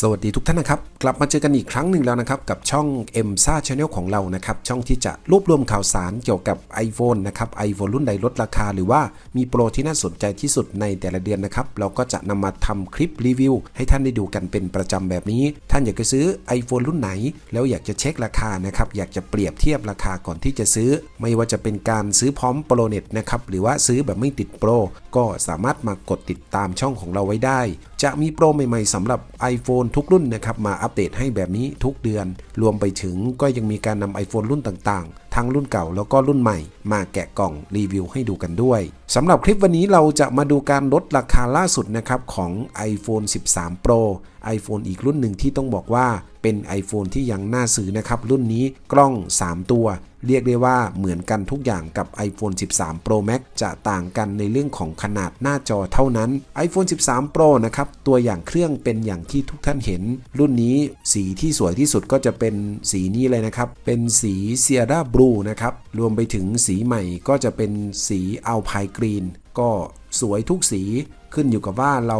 สวัสดีทุกท่านนะครับ กลับมาเจอกันอีกครั้งหนึ่งแล้วนะครับ กับช่อง m s a Channel ของเรานะครับ ช่องที่จะรวบรวมข่าวสารเกี่ยวกับ iPhone นะครับ iPhone รุ่นใดลดราคา หรือว่ามีโปรที่น่าสนใจที่สุดในแต่ละเดือนนะครับ เราก็จะนำมาทำคลิปรีวิว ให้ท่านได้ดูกันเป็นประจำแบบนี้ ท่านอยากจะซื้อ iPhone รุ่นไหน แล้วอยากจะเช็คราคานะครับอยากจะเปรียบเทียบราคาก่อนที่จะซื้อ ไม่ว่าจะเป็นการซื้อพร้อมโปรเน็ตนะครับหรือว่าซื้อแบบไม่ติดโปรก็สามารถมากดติดตามช่องของเราไว้ได้จะมีโปรใหม่ๆสำหรับ iPhone ทุกรุ่นนะครับมาอัปเดตให้แบบนี้ทุกเดือน รวมไปถึงก็ยังมีการนำ iPhone รุ่นต่างๆ ทั้งรุ่นเก่าแล้วก็รุ่นใหม่ มาแกะกล่องรีวิวให้ดูกันด้วยสำหรับคลิปวันนี้เราจะมาดูการลดราคาล่าสุดนะครับของ iPhone 13 Pro iPhone อีกรุ่นหนึ่งที่ต้องบอกว่าเป็น iPhone ที่ยังน่าซื้อนะครับรุ่นนี้กล้อง 3 ตัว เรียกได้ว่าเหมือนกันทุกอย่างกับ iPhone 13 Pro Max จะต่างกันในเรื่องของขนาดหน้าจอเท่านั้น iPhone 13 Pro นะครับ ตัวอย่างเครื่องเป็นอย่างที่ทุกท่านเห็น รุ่นนี้สีที่สวยที่สุดก็จะเป็นสีนี้เลยนะครับ เป็นสี Sierra Blue นะครับ รวมไปถึงสีใหม่ก็จะเป็นสี Alpine Green ก็สวยทุกสีขึ้นอยู่กับว่าเรา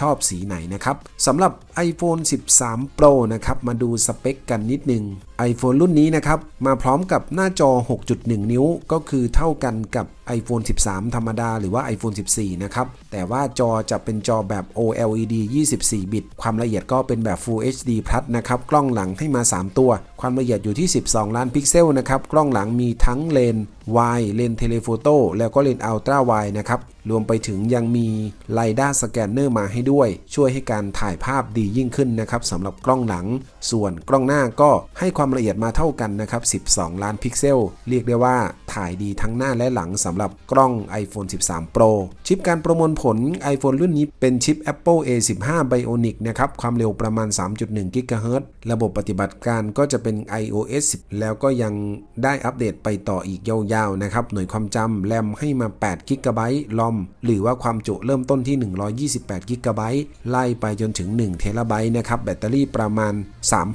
ชอบสีไหนนะครับสำหรับ iPhone 13 Pro นะครับ มาดูสเปคกันนิดนึง iPhone รุ่นนี้นะครับ มาพร้อมกับหน้าจอ 6.1 นิ้ว ก็คือเท่ากันกับ iPhone 13 ธรรมดาหรือว่า iPhone 14 นะครับ แต่ว่าจอจะเป็นจอแบบ OLED 24 บิต ความละเอียดก็เป็นแบบ Full HD Plus นะครับ กล้องหลังให้มา 3 ตัว ความละเอียดอยู่ที่ 12 ล้านพิกเซลนะครับ กล้องหลังมีทั้งเลนส์วายเลนส์เทเลโฟโต้แล้วก็เลนส์อัลตร้าไวนะครับ รวมไปถึงยังมีไลด้าสแกนเนอร์มาให้ด้วย ช่วยให้การถ่ายภาพดียิ่งขึ้นนะครับสำหรับกล้องหลัง ส่วนกล้องหน้าก็ให้ความละเอียดมาเท่ากันนะครับ 12 ล้านพิกเซล เรียกได้ว่าถ่ายดีทั้งหน้าและหลังสำำหรับกล้อง iPhone 13 Pro ชิปการประมวลผล iPhone รุ่นนี้เป็นชิป Apple A15 Bionic นะครับ ความเร็วประมาณ 3.1 GHz ระบบปฏิบัติการก็จะเป็น iOS 10 แล้วก็ยังได้อัปเดตไปต่ออีกยาวๆนะครับ หน่วยความจำแรมให้มา8 GB ลอม หรือว่าความจุเริ่มต้นที่ 128 GB ไล่ไปจนถึง1 t b นะครับ แบตเตอรี่ประมาณ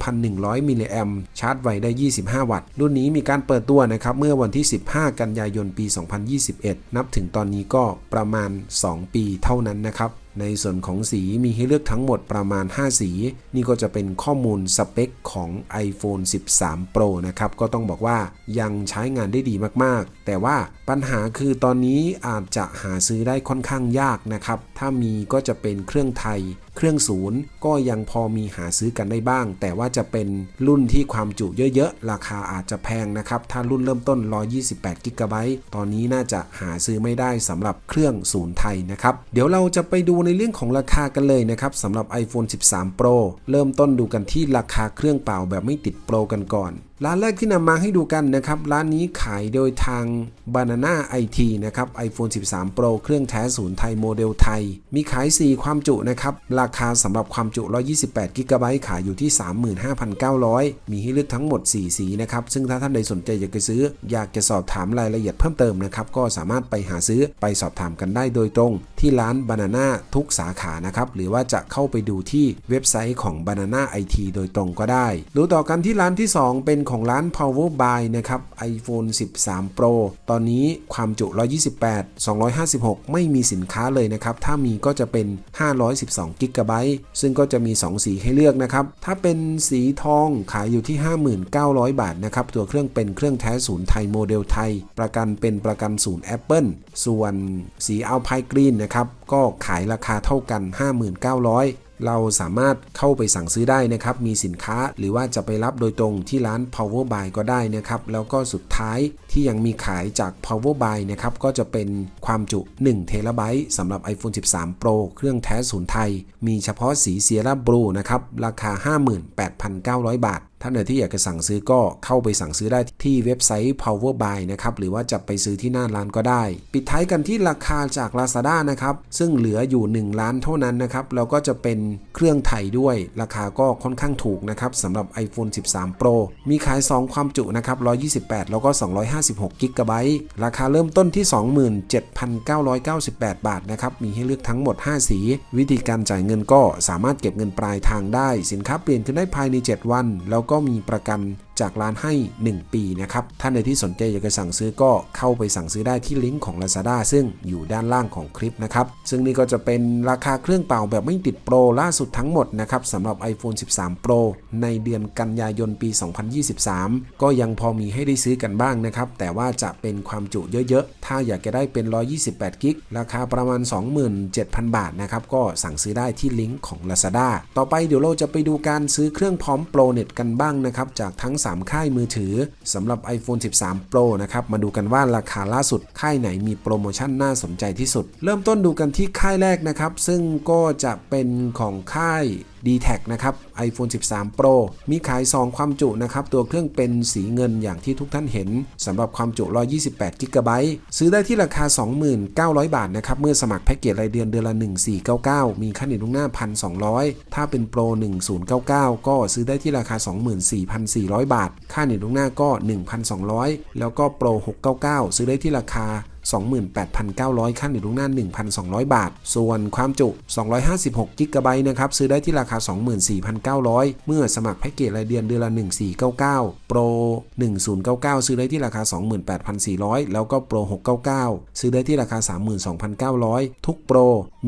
3,100 มิลลิแอมชาร์จไวได้ 25 วัตต์ รุ่นนี้มีการเปิดตัวนะครับ เมื่อวันที่ 15 กันยายน ปี 2022 2021 นับถึงตอนนี้ก็ประมาณ 2 ปีเท่านั้นนะครับ ในส่วนของสีมีให้เลือกทั้งหมดประมาณ 5 สี นี่ก็จะเป็นข้อมูลสเปคของ iPhone 13 Pro นะครับ ก็ต้องบอกว่ายังใช้งานได้ดีมากๆ แต่ว่าปัญหาคือตอนนี้อาจจะหาซื้อได้ค่อนข้างยากนะครับ ถ้ามีก็จะเป็นเครื่องไทย เครื่องศูนย์ก็ยังพอมีหาซื้อกันได้บ้าง แต่ว่าจะเป็นรุ่นที่ความจุเยอะๆ ราคาอาจจะแพงนะครับ ถ้ารุ่นเริ่มต้น 128 g b ตอนนี้น่าจะหาซื้อไม่ได้สำหรับเครื่องศูนย์ไทยนะครับ เดี๋ยวเราจะไปดูในในเรื่องของราคากันเลยนะครับสำหรับ iPhone 13 Pro เริ่มต้นดูกันที่ราคาเครื่องเปล่าแบบไม่ติดโปรกันก่อน ร้านแรกที่นำมาให้ดูกันนะครับ ร้านนี้ขายโดยทาง Banana IT นะครับ iPhone 13 Pro เครื่องแท้ศูนย์ไทยโมเดลไทย มีขาย 4 ความจุนะครับ ราคาสำหรับความจุ 128 g b ขายอยู่ที่ 35,900 มีให้เลือกทั้งหมด 4 สีนะครับ ซึ่งถ้าท่านใดสนใจอยากจะซื้อ อยากจะสอบถามรายละเอียดเพิ่มเติมนะครับ ก็สามารถไปหาซื้อไปสอบถามกันได้โดยตรง ที่ร้าน Banana ทุกสาขานะครับหรือว่าจะเข้าไปดูที่เว็บไซต์ของ Banana IT โดยตรงก็ได้ดูต่อกันที่ร้านที่ 2 เป็นของร้าน Power Buy นะครับ iPhone 13 Pro ตอนนี้ความจุ 128 256 ไม่มีสินค้าเลยนะครับ ถ้ามีก็จะเป็น 512 g b ซึ่งก็จะมี 2 สีให้เลือกนะครับ ถ้าเป็นสีทองขายอยู่ที่ 59,000 บาทนะครับ ตัวเครื่องเป็นเครื่องแท้ศูนย์ไทยโมเดลไทย ประกันเป็นประกันศูนย์ Apple ส่วนสีอัลไพกรีนนะครับ ก็ขายราคาเท่ากัน 59,000 เราสามารถเข้าไปสั่งซื้อได้นะครับ มีสินค้าหรือว่าจะไปรับโดยตรงที่ร้าน Power Buy ก็ได้นะครับ แล้วก็สุดท้ายที่ยังมีขายจาก Power Buy นะครับ ก็จะเป็นความจุ1เทราไบต์สำหรับ iPhone 13 Pro เครื่องแท้ศูนย์ไทย มีเฉพาะสีเซียร่าบลูนะครับ ราคา 58,900 บาท ท่านใดที่อยากจะสั่งซื้อก็เข้าไปสั่งซื้อได้ที่เว็บไซต์ Power Buy นะครับ หรือว่าจะไปซื้อที่หน้าร้านก็ได้ ปิดท้ายกันที่ราคาจาก Lazada นะครับ ซึ่งเหลืออยู่ 1 ล้านเท่านั้นนะครับ แล้วก็จะเป็นเครื่องไทยด้วย ราคาก็ค่อนข้างถูกนะครับสำหรับ iPhone 13 Pro มีขาย 2 ความจุนะครับ 128 แล้วก็ 256 g b ราคาเริ่มต้นที่ 27,998 บาทนะครับ มีให้เลือกทั้งหมด 5 สี วิธีการจ่ายเงินก็สามารถเก็บเงินปลายทางได้ สินค้าเปลี่ยนขึ้นได้ภายใน 7 วัน แล้วก็มีประกัน จากร้านให้ 1 ปีนะครับ ท่านใดที่สนใจอยากจะสั่งซื้อก็เข้าไปสั่งซื้อได้ที่ลิงก์ของ Lazada ซึ่งอยู่ด้านล่างของคลิปนะครับ ซึ่งนี่ก็จะเป็นราคาเครื่องเป่าแบบไม่ติดโปรล่าสุดทั้งหมดนะครับสำหรับ iPhone 13 Pro ในเดือนกันยายนปี 2023 ก็ยังพอมีให้ได้ซื้อกันบ้างนะครับ แต่ว่าจะเป็นความจุเยอะๆ ถ้าอยากจะได้เป็น 128กิกราคาประมาณ 27,000 บาทนะครับ ก็สั่งซื้อได้ที่ลิงก์ของ Lazada ต่อไปเดี๋ยวเราจะไปดูการซื้อเครื่องพร้อมโปรเน็ตกันบ้างนะครับจากทั้ง3 ค่ายมือถือสำหรับ iPhone 13 Pro นะครับ มาดูกันว่าราคาล่าสุดค่ายไหนมีโปรโมชั่นน่าสนใจที่สุด เริ่มต้นดูกันที่ค่ายแรกนะครับ ซึ่งก็จะเป็นของค่าย d t แทนะครับ iPhone 13 Pro มีขาย 2 ความจุนะครับ ตัวเครื่องเป็นสีเงินอย่างที่ทุกท่านเห็นสำหรับความจุ 128 g b ซื้อได้ที่ราคา 29,000 บาทนะครับ เมื่อสมัครแพ็กเกจรายเดือนเดือนละ 1499 มีค่าเน็ตล่วงหน้า 1,200 ถ้าเป็นโปร1099 ก็ซื้อได้ที่ราคา 24,400 บาท ค่าเน็ตล่วงหน้าก็ 1,200 แล้วก็โปร699 ซื้อได้ที่ราคา 28,900ขั้นหนึ่งล่วงหน้า 1,200 บาท ส่วนความจุ 256 กิกะไบต์นะครับ ซื้อได้ที่ราคา 24,900 เมื่อสมัครแพ็กเกจรายเดือนเดือนละ 1499โปร1099 ซื้อได้ที่ราคา 28,400 แล้วก็โปร699 ซื้อได้ที่ราคา 32,900 ทุกโปร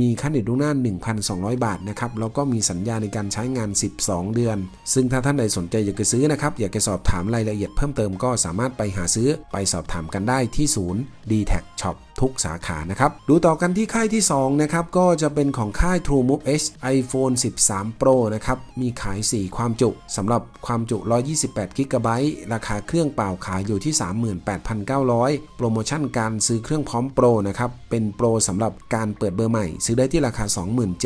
มีค่าเน็ตล่วงหน้า 1,200 บาทนะครับ แล้วก็มีสัญญาในการใช้งาน 12 เดือน ซึ่งถ้าท่านใดสนใจอยากจะซื้อนะครับ อยากจะสอบถามรายละเอียดเพิ่มเติมก็สามารถไปหาซื้อไปสอบถามกันได้ที่ศูนย์ d t แทช็อป ทุกสาขานะครับ ดูต่อกันที่ค่ายที่ 2 นะครับ ก็จะเป็นของค่าย TrueMove H iPhone 13 Pro นะครับ มีขาย 4 ความจุสำหรับความจุ 128 g b ราคาเครื่องเปล่าขายอยู่ที่ 38,900 โปรโมชั่นการซื้อเครื่องพร้อมโปรนะครับ เป็นโปรสำหรับการเปิดเบอร์ใหม่ ซื้อได้ที่ราคา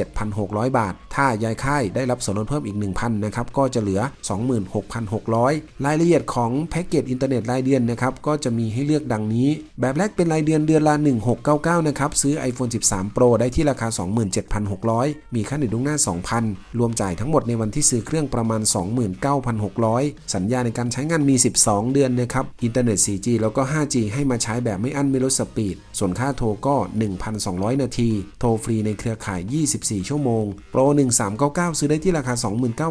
27,600 บาท ถ้ายายค่ายได้รับส่วนลดเพิ่มอีก 1,000 นะครับ ก็จะเหลือ 26,600 รายละเอียดของแพ็กเกจอินเทอร์เน็ตรายเดือนนะครับ ก็จะมีให้เลือกดังนี้ แบบแรกเป็นรายเดือนเดือนละ1699 นะครับ ซื้อ iPhone 13 Pro ได้ที่ราคา 27,600 มีค่าเน็ตล่วงหน้า 2,000 รวมจ่ายทั้งหมดในวันที่ซื้อเครื่องประมาณ 29,600 สัญญาในการใช้งานมี 12 เดือนนะครับ อินเทอร์เน็ต 4G แล้วก็ 5G ให้มาใช้แบบไม่อั้นไม่ลดสปีด ส่วนค่าโทรก็ 1,200 นาที โทรฟรีในเครือข่าย 24 ชั่วโมงโปร1399 ซื้อได้ที่ราคา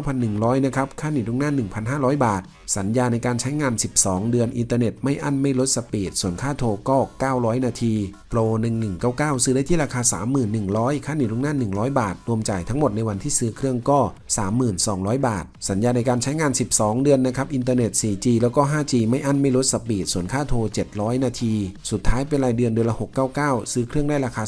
29,100 นะครับ ค่าเน็ตล่วงหน้า 1,500 บาทสัญญาในการใช้งาน 12 เดือนอินเทอร์เน็ตไม่อั้นไม่ลดสปีด ส่วนค่าโทรก็ 900 นาที โปร 1199 ซื้อได้ที่ราคา 31,100 ค่าหนีลุงหน้า 100 บาท รวมจ่ายทั้งหมดในวันที่ซื้อเครื่องก็ 32,000 บาท สัญญาในการใช้งาน 12 เดือนนะครับ อินเทอร์เน็ต 4G แล้วก็ 5G ไม่อั้นไม่ลดสปีด ส่วนค่าโทร 700 นาที สุดท้ายเป็นรายเดือนเดือนละ 699 ซื้อเครื่องได้ราคา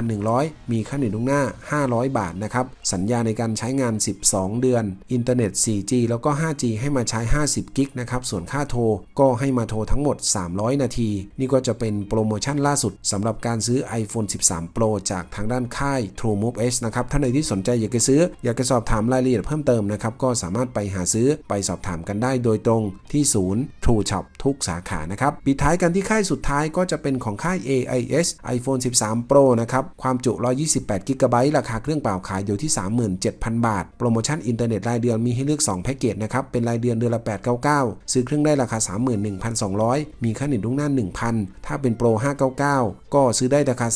33,100 มีค่าหนีลุงหน้า 500 บาทนะครับ สัญญาในการใช้งาน 12 เดือน อินเทอร์เน็ต 4G แล้วก็ 5G ให้มาใช้50 กิกนะครับส่วนค่าโทรก็ให้มาโทรทั้งหมด 300 นาที นี่ก็จะเป็นโปรโมชั่นล่าสุดสำหรับการซื้อ iPhone 13 Pro จากทางด้านค่าย TrueMove H นะครับท่านใดที่สนใจอยากจะซื้อ อยากจะสอบถามรายละเอียดเพิ่มเติมนะครับก็สามารถไปหาซื้อไปสอบถามกันได้โดยตรงที่ศูนย์ True Shop ทุกสาขานะครับปิดท้ายกันที่ค่ายสุดท้ายก็จะเป็นของค่าย AIS iPhone 13 Pro นะครับความจุ 128 g b ราคาเครื่องเปล่าขายอยู่ที่ 37,000 บาท โปรโมชั่นอินเทอร์เน็ตรายเดือนมีให้เลือก 2 แพ็กเกจนะครับเป็นรายเดือนเดือนละ899 ซื้อเครื่องได้ราคา 31,200 มีค่าเน็ตล่วงหน้า 1,000 ถ้าเป็นโปร 599 ก็ซื้อได้ราคา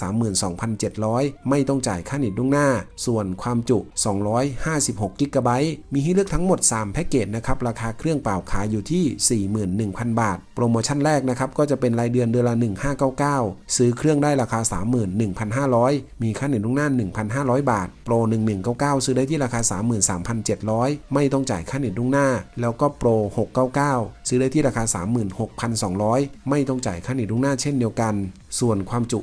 32,700 ไม่ต้องจ่ายค่าเน็ตล่วงหน้า ส่วนความจุ 256 g b มีให้เลือกทั้งหมด 3 แพ็กเกจนะครับ ราคาเครื่องเปล่าขายอยู่ที่ 41,000 บาท โปรโมชั่นแรกนะครับ ก็จะเป็นรายเดือนเดือนละ 1599 ซื้อเครื่องได้ราคา 31,500 มีค่าเน็ตล่วงหน้า 1,500 บาท โปร 1199 ซื้อได้ที่ราคา 33,700 ไม่ต้องจ่ายค่าเน็ตล่วงหน้า แล้วก็โปร699 ซื้อได้ที่ราคา 36,200 ไม่ต้องจ่ายค่าเน็ตล่วงหน้าเช่นเดียวกัน ส่วนความจุ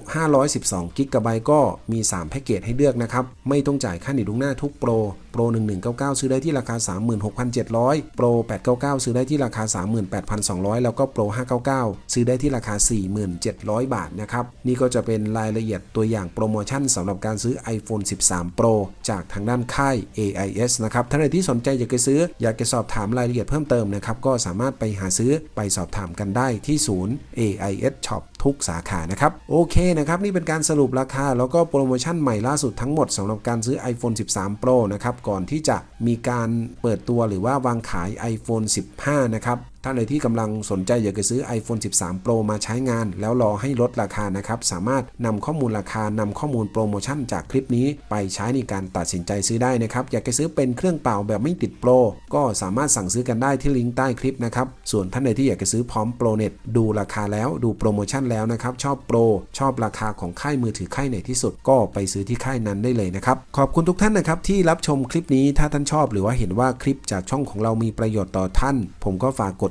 512กิกะไบต์ก็มี 3 แพ็กเกจให้เลือกนะครับ ไม่ต้องจ่ายค่าเน็ตล่วงหน้าทุกโปร โปร 1199 ซื้อได้ที่ราคา 36,700 โปร 899 ซื้อได้ที่ราคา 38,200 แล้วก็โปร 599 ซื้อได้ที่ราคา 47,000 บาทนะครับ นี่ก็จะเป็นรายละเอียดตัวอย่างโปรโมชั่นสำหรับการซื้อ iPhone 13 Pro จากทางด้านค่าย AIS นะครับ ท่านใดที่สนใจอยากจะซื้อ อยากจะสอบถามรายละเอียดเพิ่มเติมนะครับ ก็สามารถไปหาซื้อไปสอบถามกันได้ที่ศูนย์ AIS Shop ทุกสาขานะครับโอเคนะครับนี่เป็นการสรุปราคา แล้วก็โปรโมชั่นใหม่ล่าสุดทั้งหมดสำหรับการซื้อ iPhone 13 Pro นะครับก่อนที่จะมีการเปิดตัวหรือว่าวางขาย iPhone 15 นะครับ ท่านใดที่กำลังสนใจอยากจะซื้อ iPhone 13 Pro มาใช้งาน แล้วรอให้ลดราคานะครับ สามารถนำข้อมูลราคานำข้อมูลโปรโมชั่นจากคลิปนี้ ไปใช้ในการตัดสินใจซื้อได้นะครับ อยากจะซื้อเป็นเครื่องเปล่าแบบไม่ติดโปร ก็สามารถสั่งซื้อกันได้ที่ลิงก์ใต้คลิปนะครับ ส่วนท่านใดที่อยากจะซื้อพร้อมโปรเน็ตดูราคาแล้วดูโปรโมชั่นแล้วนะครับชอบโปรชอบราคาของค่ายมือถือค่ายไหนที่สุด ก็ไปซื้อที่ค่ายนั้นได้เลยนะครับขอบคุณทุกท่านนะครับที่รับชมคลิปนี้ถ้าท่านชอบ หรือว่าเห็นว่าคลิปจากช่องของเรามีประโยชน์ต่อท่าน ผมก็ฝากกด